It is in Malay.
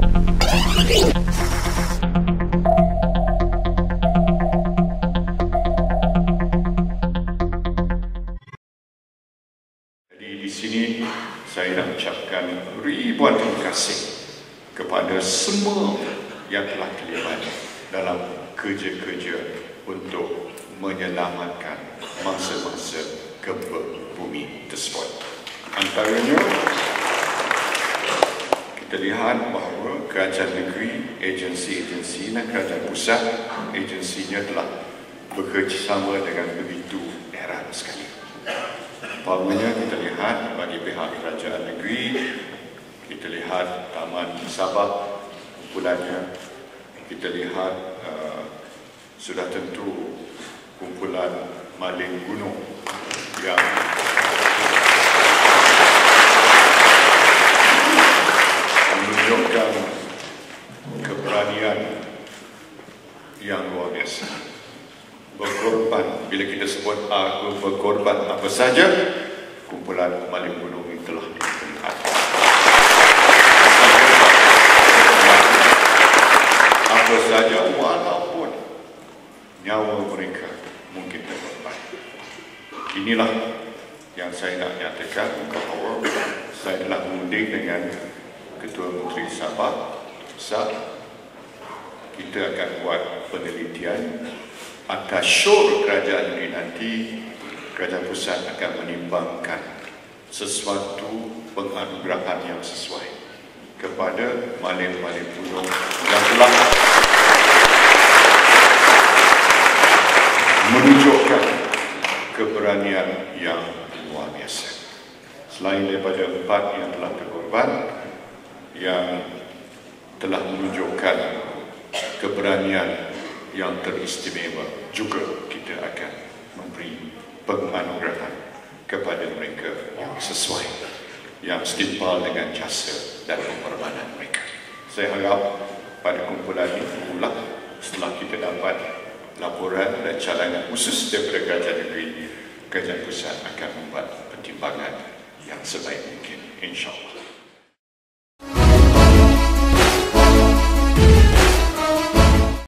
Jadi di sini saya nak ucapkan ribuan terima kasih kepada semua yang telah terlibat dalam kerja-kerja untuk menyelamatkan mangsa-mangsa gempa bumi tersebut. Antaranya, kita lihat bahawa kerajaan negeri, agensi-agensi dan kerajaan pusat, agensinya telah bekerjasama dengan begitu erat sekali. Umpamanya kita lihat bagi pihak kerajaan negeri, kita lihat Taman Sabah kumpulannya, kita lihat uh, sudah tentu kumpulan maling gunung yang keberanian yang luar biasa. Berkorban. Bila kita sebut aku berkorban apa saja kumpulan maling gunung telah dilihat. Apa saja walaupun nyawa mereka mungkin terkorban. Inilah yang saya nak nyatakan bahawa saya telah mengundi dengan Ketua Menteri Sabah Pusat kita akan buat penelitian atas syur kerajaan ini nanti kerajaan pusat akan menimbangkan sesuatu penganugerahan yang sesuai kepada malim-malim gunung yang telah menunjukkan keberanian yang luar biasa. Selain daripada empat yang telah terkorban, yang telah menunjukkan keberanian yang teristimewa juga kita akan memberi penganugerahan kepada mereka yang sesuai yang setimpal dengan jasa dan pengorbanan mereka. Saya harap pada kumpulan ini pula setelah kita dapat laporan dan cadangan khusus daripada kerajaan negeri, kerajaan pusat akan membuat pertimbangan yang sebaik mungkin insyaAllah.